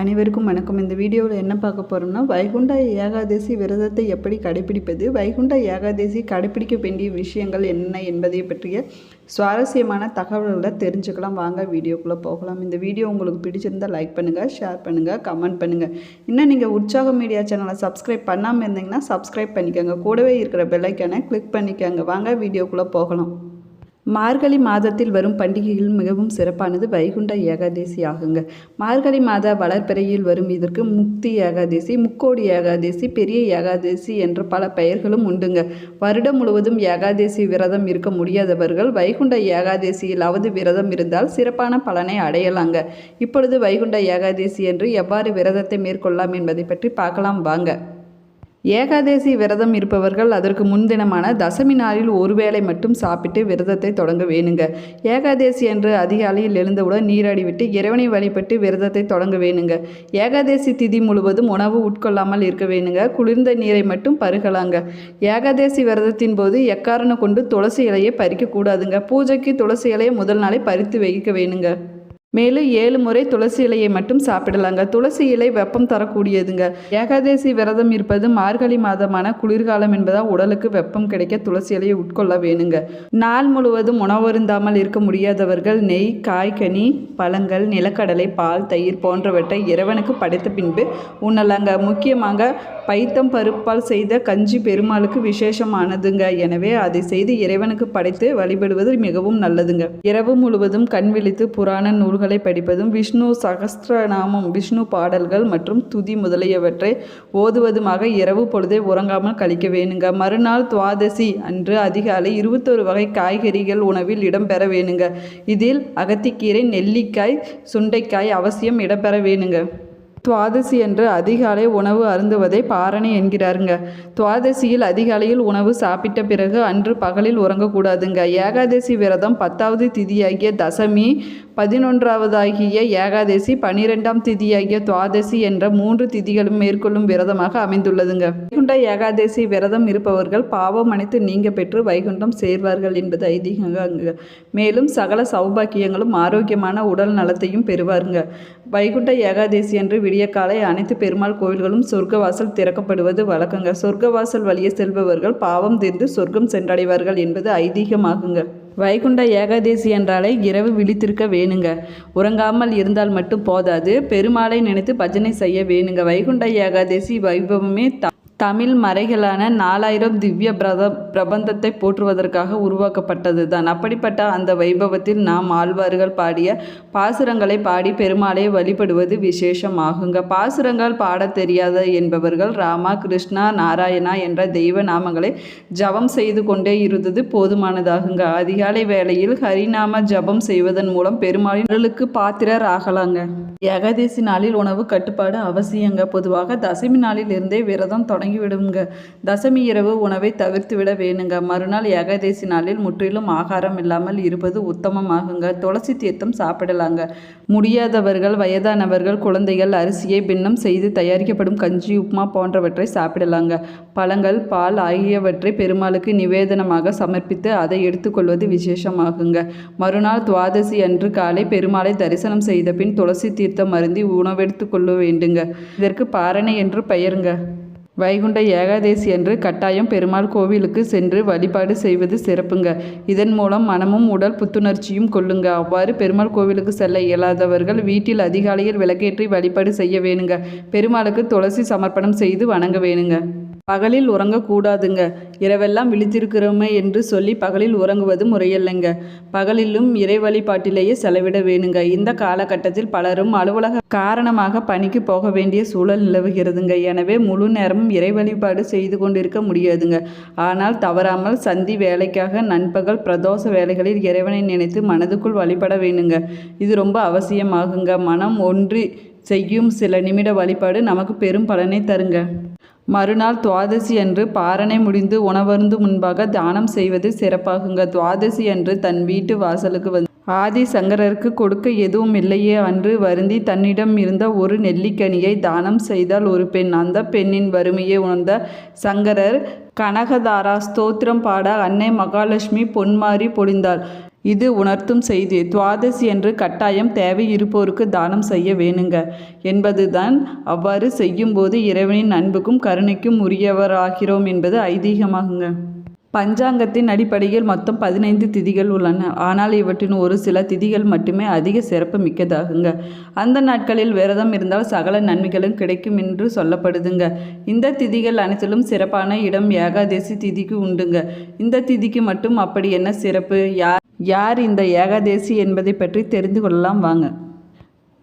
அனைவருக்கும் வணக்கம். இந்த வீடியோவில் என்ன பார்க்க போகிறோம்னா வைகுண்ட ஏகாதசி விரதத்தை எப்படி கடைபிடிப்பது வைகுண்ட ஏகாதசி கடைபிடிக்க வேண்டிய விஷயங்கள் என்ன என்பதை பற்றிய சுவாரஸ்யமான தகவல்களை தெரிஞ்சுக்கலாம். வாங்க வீடியோக்குள்ளே போகலாம். இந்த வீடியோ உங்களுக்கு பிடிச்சிருந்தால் லைக் பண்ணுங்கள் ஷேர் பண்ணுங்கள் கமெண்ட் பண்ணுங்கள் இன்னும் நீங்கள் உற்சாக மீடியா சேனலை சப்ஸ்கிரைப் பண்ணாமல் இருந்தீங்கன்னா சப்ஸ்கிரைப் பண்ணிக்கோங்க. கூடவே இருக்கிற பெல்லைக்கான கிளிக் பண்ணிக்கோங்க. வாங்க வீடியோக்குள்ளே போகலாம். மார்கழி மாதத்தில் வரும் பண்டிகைகள் மிகவும் சிறப்பானது வைகுண்ட ஏகாதசி ஆகுங்க. மார்கழி மாத வளர்பிறையில் வரும் இதற்கு முக்தி ஏகாதசி முக்கோடி ஏகாதசி பெரிய ஏகாதசி என்ற பல பெயர்களும் உண்டுங்க. வருடம் முழுவதும் ஏகாதசி விரதம் இருக்க முடியாதவர்கள் வைகுண்ட ஏகாதசியிலாவது விரதம் இருந்தால் சிறப்பான பலனை அடையலாங்க. இப்பொழுது வைகுண்ட ஏகாதசி என்று எவ்வாறு விரதத்தை மேற்கொள்ளலாம் என்பதை பற்றி பார்க்கலாம் வாங்க. ஏகாதசி விரதம் இருப்பவர்கள் அதற்கு முன்தினமான தசமி நாளில் ஒருவேளை மட்டும் சாப்பிட்டு விரதத்தை தொடங்க வேணுங்க. ஏகாதசி என்று அதிகாலையில் எழுந்தவுடன் நீராடி விட்டு இறைவனை வழிபட்டு விரதத்தை தொடங்க வேணுங்க. ஏகாதசி திதி முழுவதும் உணவு உட்கொள்ளாமல் இருக்க வேணுங்க. குளிர்ந்த நீரை மட்டும் பருகலாங்க. ஏகாதசி விரதத்தின் போது எக்காரணம் கொண்டு துளசி இலையை பறிக்கக்கூடாதுங்க. பூஜைக்கு துளசி இலையை முதல் நாளே பறித்து வைக்க வேணுங்க. மேலும் ஏழு முறை துளசி இலையை மட்டும் சாப்பிடலாங்க. துளசி இலை வெப்பம் தரக்கூடியதுங்க. ஏகாதசி விரதம் இருப்பது மார்கழி மாதமான குளிர்காலம் என்பதால் உடலுக்கு வெப்பம் கிடைக்க துளசி இலையை உட்கொள்ள வேணுங்க. நாள் முழுவதும் உணவருந்தாமல் இருக்க முடியாதவர்கள் நெய் காய்கனி பழங்கள் நிலக்கடலை பால் தயிர் போன்றவற்றை இறைவனுக்கு படைத்த பின்பு உண்ணலாங்க. முக்கியமாக பைத்தம் பருப்பால் செய்த கஞ்சி பெருமாளுக்கு விசேஷமானதுங்க. எனவே அதை செய்து இறைவனுக்கு படைத்து வழிபடுவது மிகவும் நல்லதுங்க. இரவு முழுவதும் கண் விழித்து புராண நூல்களை படிப்பதும் விஷ்ணு சகஸ்திரநாமம் விஷ்ணு பாடல்கள் மற்றும் துதி முதலியவற்றை ஓதுவதுமாக இரவு பொழுதை உறங்காமல் கழிக்க வேணுங்க மறுநாள் துவாதசி அன்று அதிகாலை இருபத்தொரு வகை காய்கறிகள் உணவில் இடம்பெற வேணுங்க இதில் அகத்திக்கீரை நெல்லிக்காய் சுண்டைக்காய் அவசியம் இடம்பெற வேணுங்க துவாதசி என்று அதிகாலை உணவு அருந்துவதை பாரணை என்கிறாருங்க. துவாதசியில் அதிகாலையில் உணவு சாப்பிட்ட பிறகு அன்று பகலில் உறங்கக்கூடாதுங்க. ஏகாதசி விரதம் பத்தாவது திதியாகிய தசமி பதினொன்றாவதாகிய ஏகாதசி பனிரெண்டாம் திதியாகிய துவாதசி என்ற மூன்று திதிகளும் மேற்கொள்ளும் விரதமாக அமைந்துள்ளதுங்க. வைகுண்ட ஏகாதசி விரதம் இருப்பவர்கள் பாவம் அனைத்து நீங்க பெற்று வைகுண்டம் சேர்வார்கள் என்பது ஐதீகங்க மேலும் சகல சௌபாக்கியங்களும் ஆரோக்கியமான உடல் நலத்தையும் பெறுவாருங்க. வைகுண்ட ஏகாதசி அன்று விடியக்காலை அனைத்து பெருமாள் கோவில்களும் சொர்க்கவாசல் திறக்கப்படுவது வழக்கங்க. சொர்க்கவாசல் வழியே செல்பவர்கள் பாவம் தீர்ந்து சொர்க்கம் சென்றடைவார்கள் என்பது ஐதீகமாகுங்க. வைகுண்ட ஏகாதசி என்றாலே இரவு விழித்திருக்க வேணுங்க. உறங்காமல் இருந்தால் மட்டும் போதாது. பெருமாளை நினைத்து பஜனை செய்ய வேணுங்க. வைகுண்ட ஏகாதசி வைபவமே த தமிழ் மறைகளான நாலாயிரம் திவ்ய பிரத பிரபந்தத்தை போற்றுவதற்காக உருவாக்கப்பட்டது தான் அப்படிப்பட்ட அந்த வைபவத்தில் நாம் ஆழ்வார்கள் பாடிய பாசுரங்களை பாடி பெருமாளை வழிபடுவது விசேஷமாகுங்க. பாசுரங்கள் பாடத் தெரியாத என்பவர்கள் ராமா கிருஷ்ணா நாராயணா என்ற தெய்வ நாமங்களை ஜபம் செய்து கொண்டே இருந்தது போதுமானதாகுங்க. அதிகாலை வேளையில் ஹரிநாம ஜபம் செய்வதன் மூலம் பெருமாளின் அருளுக்கு பாத்திரர் ஆகலாங்க ஏகாதசி நாளில் உணவு கட்டுப்பாடு அவசியங்க. பொதுவாக தசமி நாளில் இருந்தே விரதம் தொடங்கிவிடுங்க தசமி இரவு உணவை தவிர்த்துவிட வேணுங்க. மறுநாள் ஏகாதசி நாளில் முற்றிலும் ஆகாரம் இல்லாமல் இருப்பது உத்தமமாகுங்க. துளசி தீர்த்தம் சாப்பிடலாங்க. முடியாதவர்கள் வயதானவர்கள் குழந்தைகள் அரிசியை பின்னம் செய்து தயாரிக்கப்படும் கஞ்சி உப்புமா போன்றவற்றை சாப்பிடலாங்க. பழங்கள் பால் ஆகியவற்றை பெருமாளுக்கு நிவேதனமாக சமர்ப்பித்து அதை எடுத்துக்கொள்வது விசேஷமாகுங்க. மறுநாள் துவாதசி அன்று காலை பெருமாளை தரிசனம் செய்த பின் துளசி தீர்த்தம் அருந்தி உணவெடுத்து கொள்ள வேண்டுங்க. இதற்கு பாரணை என்று பெயருங்க. வைகுண்ட ஏகாதசி அன்று கட்டாயம் பெருமாள் கோவிலுக்கு சென்று வழிபாடு செய்வது சிறப்புங்க. இதன் மூலம் மனமும் உடல் புத்துணர்ச்சியும் கொள்ளுங்க. அவ்வாறு பெருமாள் கோவிலுக்கு செல்ல இயலாதவர்கள் வீட்டில் அதிகாலையில் விளக்கேற்றி வழிபாடு செய்ய வேணுங்க. பெருமாளுக்கு துளசி சமர்ப்பணம் செய்து வணங்க வேணுங்க. பகலில் உறங்கக்கூடாதுங்க. இரவெல்லாம் விழித்திருக்கிறோமே என்று சொல்லி பகலில் உறங்குவது முறையில்லைங்க. பகலிலும் இறை வழிபாட்டிலேயே செலவிட வேணுங்க. இந்த காலகட்டத்தில் பலரும் அலுவலக காரணமாக பணிக்கு போக வேண்டிய சூழல் நிலவுகிறதுங்க. எனவே முழு நேரமும் இறை வழிபாடு செய்து கொண்டிருக்க முடியாதுங்க. ஆனால் தவறாமல் சந்தி வேலைக்காக நண்பகல் பிரதோஷ வேலைகளில் இறைவனை நினைத்து மனதுக்குள் வழிபட வேணுங்க. இது ரொம்ப அவசியமாகுங்க. மனம் ஒன்றி செய்யும் சில நிமிட வழிபாடு நமக்கு பெரும் பலனை தருங்க. மறுநாள் துவாதசி அன்று பாரணை முடிந்து உணவருந்து முன்பாக தானம் செய்வது சிறப்பாகுங்க. துவாதசி அன்று தன் வீட்டு வாசலுக்கு வந்து ஆதி சங்கரருக்கு கொடுக்க எதுவும் இல்லையே அன்று வருந்தி தன்னிடம் இருந்த ஒரு நெல்லிக்கனியை தானம் செய்தால் ஒரு பெண். அந்த பெண்ணின் வறுமையை உணர்ந்த சங்கரர் கனகதாரா ஸ்தோத்திரம் பாட அன்னை மகாலட்சுமி பொன்மாறி பொழிந்தாள். இது உணர்த்தும் செய்தி. துவாதசி என்று கட்டாயம் தேவை இருப்போருக்கு தானம் செய்ய வேணுங்க. என்பதுதான் அவ்வாறு செய்யும்போது இறைவனின் அன்புக்கும் கருணைக்கும் உரியவராகிறோம் என்பது ஐதீகமாகுங்க. பஞ்சாங்கத்தின் அடிப்படையில் மொத்தம் பதினைந்து திதிகள் உள்ளன. ஆனால் இவற்றின் ஒரு சில திதிகள் மட்டுமே அதிக சிறப்பு மிக்கதாகுங்க. அந்த நாட்களில் விரதம் இருந்தால் சகல நன்மைகளும் கிடைக்கும் என்று சொல்லப்படுதுங்க. இந்த திதிகள் அனைத்திலும் சிறப்பான இடம் ஏகாதசி திதிக்கு உண்டுங்க. இந்த திதிக்கு மட்டும் அப்படி என்ன சிறப்பு? யார் யார் இந்த ஏகாதேசி என்பதை பற்றி தெரிந்து கொள்ளலாம் வாங்க.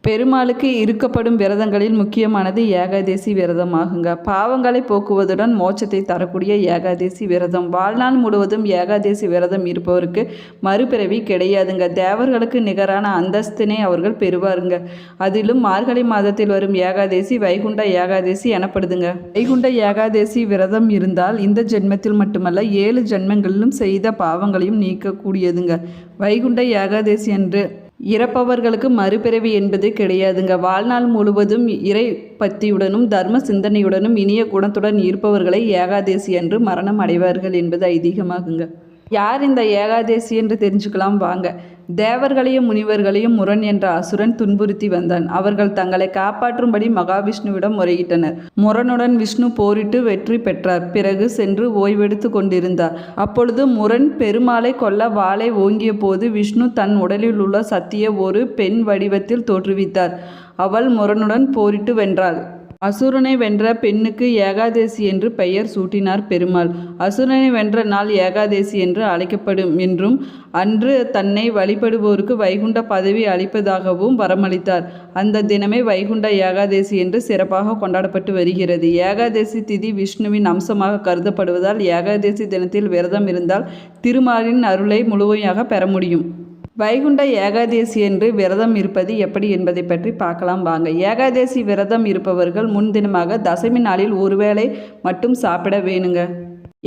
பெருமாளுக்கு இருக்கப்படும் விரதங்களில் முக்கியமானது ஏகாதேசி விரதமாகுங்க. பாவங்களை போக்குவதுடன் மோட்சத்தை தரக்கூடிய ஏகாதேசி விரதம். வாழ்நாள் முழுவதும் ஏகாதேசி விரதம் இருப்பவருக்கு மறுபிறவி கிடையாதுங்க. தேவர்களுக்கு நிகரான அந்தஸ்தினை அவர்கள் பெறுவாருங்க. அதிலும் மார்கழி மாதத்தில் வரும் ஏகாதேசி வைகுண்ட ஏகாதேசி எனப்படுதுங்க. வைகுண்ட ஏகாதேசி விரதம் இருந்தால் இந்த ஜென்மத்தில் மட்டுமல்ல ஏழு ஜென்மங்களிலும் செய்த பாவங்களையும் நீக்கக்கூடியதுங்க. வைகுண்ட ஏகாதேசி என்று இறப்பவர்களுக்கு மறுபிறவி என்பது கிடையாதுங்க. வாழ்நாள் முழுவதும் இறை பக்தியுடனும் தர்ம சிந்தனையுடனும் இனிய குணத்துடன் இருப்பவர்களை ஏகாதேசி என்று மரணம் அடைவார்கள் என்பது ஐதீகமாகுங்க. யார் இந்த ஏகாதேசி என்று தெரிஞ்சுக்கலாம். வாங்க. தேவர்களையும் முனிவர்களையும் முரண் என்ற அசுரன் துன்புறுத்தி வந்தான். அவர்கள் தங்களை காப்பாற்றும்படி மகாவிஷ்ணுவிடம் முறையிட்டனர். முரனுடன் விஷ்ணு போரிட்டு வெற்றி பெற்றார். பிறகு சென்று ஓய்வெடுத்து கொண்டிருந்தார். அப்பொழுது முரண் பெருமாளை கொல்ல வாளை ஓங்கிய போது விஷ்ணு தன் உடலில் உள்ள சத்திய ஒரு பெண் வடிவத்தில் தோற்றுவித்தார். அவள் முரனுடன் போரிட்டு வென்றாள். அசுரனை வென்ற பெண்ணுக்கு ஏகாதேசி என்று பெயர் சூட்டினார் பெருமாள். அசுரனை வென்ற நாள் ஏகாதேசி என்று அழைக்கப்படும் என்றும் அன்று தன்னை வழிபடுவோருக்கு வைகுண்ட பதவி அளிப்பதாகவும் வரமளித்தார். அந்த தினமே வைகுண்ட ஏகாதேசி என்று சிறப்பாக கொண்டாடப்பட்டு வருகிறது. ஏகாதேசி திதி விஷ்ணுவின் அம்சமாக கருதப்படுவதால் ஏகாதேசி தினத்தில் விரதம் இருந்தால் திருமாலின் அருளை முழுமையாக பெற முடியும். வைகுண்ட ஏகாதேசி என்று விரதம் இருப்பது எப்படி என்பதை பற்றி பார்க்கலாம் வாங்க. ஏகாதேசி விரதம் இருப்பவர்கள் முன்தினமாக தசமி நாளில் ஒருவேளை மட்டும் சாப்பிட வேணுங்க.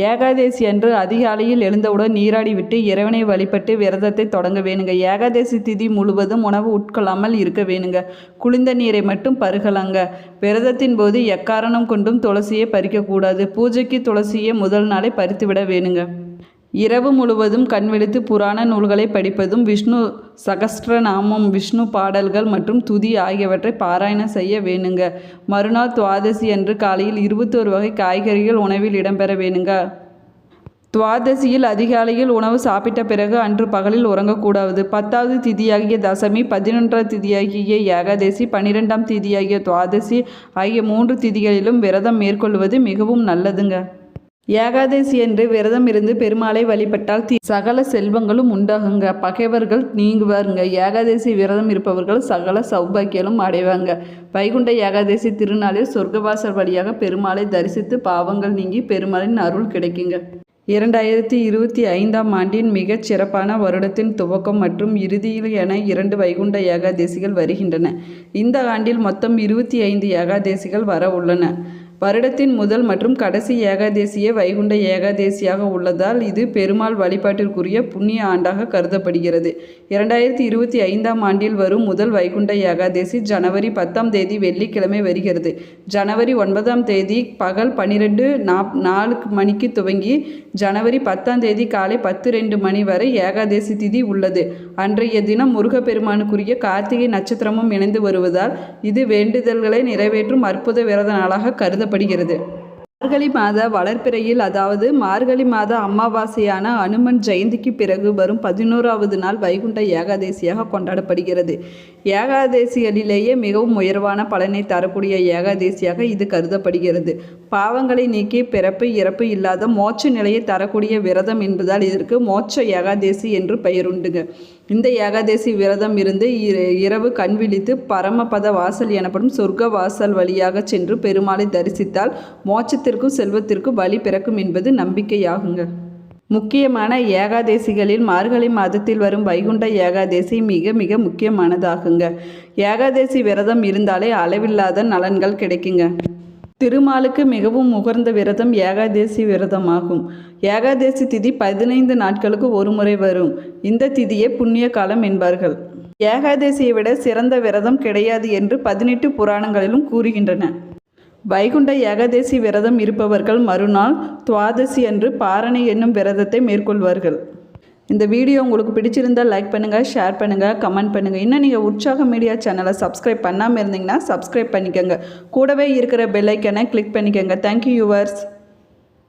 ஏகாதேசி அன்று அதிகாலையில் எழுந்தவுடன் நீராடி விட்டு இறைவனை வழிபட்டு விரதத்தை தொடங்க வேணுங்க. ஏகாதேசி திதி முழுவதும் உணவு உட்கொள்ளாமல் இருக்க வேணுங்க. குளிர்ந்த நீரை மட்டும் பருகலாங்க. விரதத்தின் போது எக்காரணம் கொண்டும் துளசியை பறிக்கக்கூடாது. பூஜைக்கு துளசியை முதல் நாளை பறித்துவிட வேணுங்க. இரவு முழுவதும் கண்விழித்து புராண நூல்களை படிப்பதும் விஷ்ணு சகஸ்திரநாமம் விஷ்ணு பாடல்கள் மற்றும் துதி ஆகியவற்றை பாராயணம் செய்ய வேணுங்க. மறுநாள் துவாதசி அன்று காலையில் இருபத்தோரு வகை காய்கறிகள் உணவில் இடம்பெற வேணுங்க. துவாதசியில் அதிகாலையில் உணவு சாப்பிட்ட பிறகு அன்று பகலில் உறங்கக்கூடாது. பத்தாவது திதியாகிய தசமி பதினொன்றாம் திதியாகிய ஏகாதசி பன்னிரெண்டாம் திதியாகிய துவாதசி ஆகிய மூன்று திதிகளிலும் விரதம் மேற்கொள்வது மிகவும் நல்லதுங்க. ஏகாதசி என்று விரதம் இருந்து பெருமாளை வழிபட்டால் சகல செல்வங்களும் உண்டாகுங்க. பகைவர்கள் நீங்குவாருங்க. ஏகாதசி விரதம் இருப்பவர்கள் சகல சௌபாக்கியலும் அடைவாங்க. வைகுண்ட ஏகாதசி திருநாளில் சொர்க்கவாசல் வழியாக பெருமாளை தரிசித்து பாவங்கள் நீங்கி பெருமாளின் அருள் கிடைக்குங்க. இரண்டாயிரத்தி இருபத்தி ஐந்தாம் ஆண்டின் மிகச் சிறப்பான வருடத்தின் துவக்கம் மற்றும் இறுதியில் என இரண்டு வைகுண்ட ஏகாதசிகள் வருகின்றன. இந்த ஆண்டில் மொத்தம் இருபத்தி ஐந்து ஏகாதசிகள் வர உள்ளன. வருடத்தின் முதல் மற்றும் கடைசி ஏகாதேசியே வைகுண்ட ஏகாதேசியாக உள்ளதால் இது பெருமாள் வழிபாட்டிற்குரிய புண்ணிய ஆண்டாக கருதப்படுகிறது. இரண்டாயிரத்தி இருபத்தி ஐந்தாம் ஆண்டில் வரும் முதல் வைகுண்ட ஏகாதேசி ஜனவரி பத்தாம் தேதி வெள்ளிக்கிழமை வருகிறது. ஜனவரி ஒன்பதாம் தேதி பகல் பன்னிரெண்டு நாப் நாலு மணிக்கு துவங்கி ஜனவரி பத்தாம் தேதி காலை பத்து ரெண்டு மணி வரை ஏகாதேசி திதி உள்ளது. அன்றைய தினம் முருகப்பெருமானுக்குரிய கார்த்திகை நட்சத்திரமும் இணைந்து வருவதால் இது வேண்டுதல்களை நிறைவேற்றும் அற்புத விரத நாளாக கருதப்படுகிறது மார்கழி மாத வளர்ப்பிறையில் அதாவது மார்கழி மாத அமாவாசையான அனுமன் ஜெயந்திக்கு பிறகு வரும் பதினோராவது நாள் வைகுண்ட ஏகாதேசியாக கொண்டாடப்படுகிறது. ஏகாதேசிகளிலேயே மிகவும் உயர்வான பலனை தரக்கூடிய ஏகாதேசியாக இது கருதப்படுகிறது. பாவங்களை நீக்கி பிறப்பு இறப்பு இல்லாத மோட்ச நிலையை தரக்கூடிய விரதம் என்பதால் இதற்கு மோட்ச ஏகாதேசி என்று பெயருண்டுங்க. இந்த ஏகாதேசி விரதம் இருந்து இரவு கண் விழித்து பரமபத வாசல் எனப்படும் சொர்க்க வாசல் வழியாக சென்று பெருமாளை தரிசித்தால் மோட்சத்திற்கும் செல்வத்திற்கும் வழி பிறக்கும் என்பது நம்பிக்கையாகுங்க. முக்கியமான ஏகாதேசிகளில் மார்கழி மாதத்தில் வரும் வைகுண்ட ஏகாதேசி மிக மிக முக்கியமானதாகுங்க. ஏகாதேசி விரதம் இருந்தாலே அளவில்லாத நலன்கள் கிடைக்குங்க. திருமாலுக்கு மிகவும் உகர்ந்த விரதம் ஏகாதேசி விரதமாகும். ஏகாதேசி திதி பதினைந்து நாட்களுக்கு ஒரு முறை வரும். இந்த திதியே புண்ணிய காலம் என்பார்கள். ஏகாதேசியை விட சிறந்த விரதம் கிடையாது என்று பதினெட்டு புராணங்களிலும் கூறுகின்றன. வைகுண்ட ஏகாதேசி விரதம் இருப்பவர்கள் மறுநாள் துவாதசி அன்று பாரணை என்னும் விரதத்தை மேற்கொள்வார்கள். இந்த வீடியோ உங்களுக்கு பிடிச்சிருந்தால் லைக் பண்ணுங்கள் ஷேர் பண்ணுங்கள் கமெண்ட் பண்ணுங்கள் இன்னும் நீங்கள் உற்சாக மீடியா சேனலை சப்ஸ்கிரைப் பண்ணாமல் இருந்தீங்கன்னா சப்ஸ்கிரைப் பண்ணிக்கோங்க. கூடவே இருக்கிற பெல் ஐக்கனை கிளிக் பண்ணிக்கோங்க. Thank you viewers